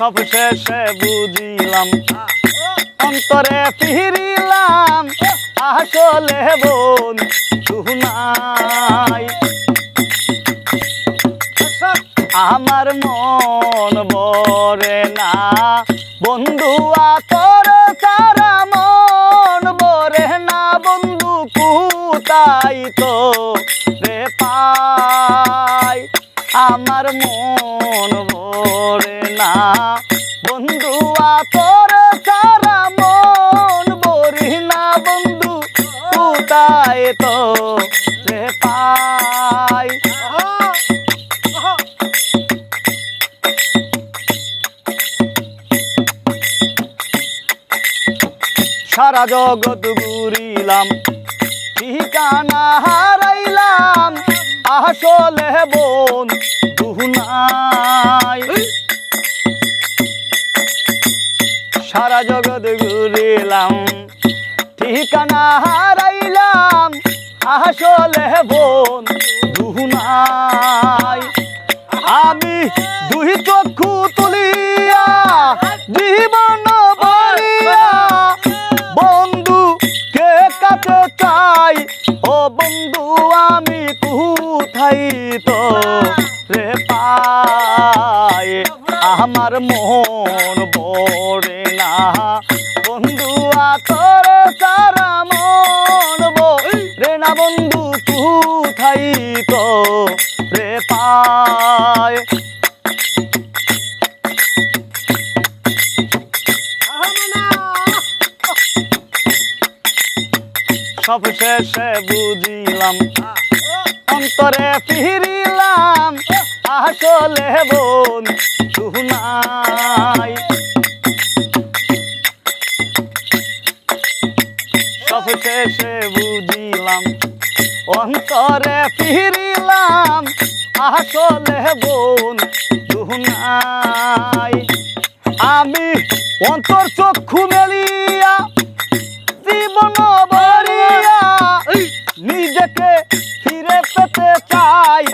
সব শেষে বুঝিলাম, অন্তরে ফিরিলাম, আসলে বোন নাই। আমার মন বরে না, বন্ধু আতর সারা মন বরে না, বন্ধু কুতাই তো রে পাই। আমার মন বরে না। বন্ধু, আতর সারা মন বরি না বন্ধু কুতাই তো রে পাই। সারা ঘুরিলাম, ঠিকানা হারাইলাম, আসলে বোন দুহুনাই সারা জগৎ ঘুরিলাম। ঠিকানা হারাইলাম। আসলে বোন দুহুনাই আমি দুই চক্ষু তুলিয়া জীবন বলিয়া বন্ধু কে কাছে চাই? ও বন্ধু, আমি কোথায় তো রে পাই? আমার মন বড়ে না। বন্ধু, আতর সারা মন রে না বন্ধু, কোথায় তো রে পায়? সব শেষে বুঝিলাম, অন্তরে ফিরিলাম। আসলে বোন শেষে বুঝিলাম, অন্তরে ফিরিলাম, আসলে বোন নাই। আমি অন্তর চক্ষু মেলিয়া, জীবন বরিয়া নিজেকে ফিরে পেতে চাই।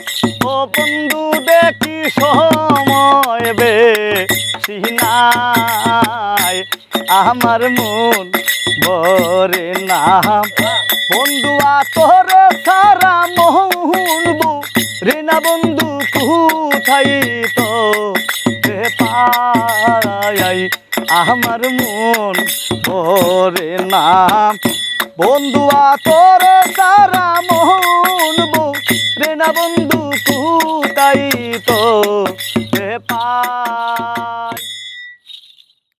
ও বন্ধু, দেখি সময় বেশি নাই। আমার মন বরে না বন্ধু তোরে সারা মোহন রে না বন্ধু কোথায় তো। রে পাই আমার মন ওরে নাম। বন্ধুয়া তোর তারা মোহন রে না বন্ধু কুতাই তো। রে পা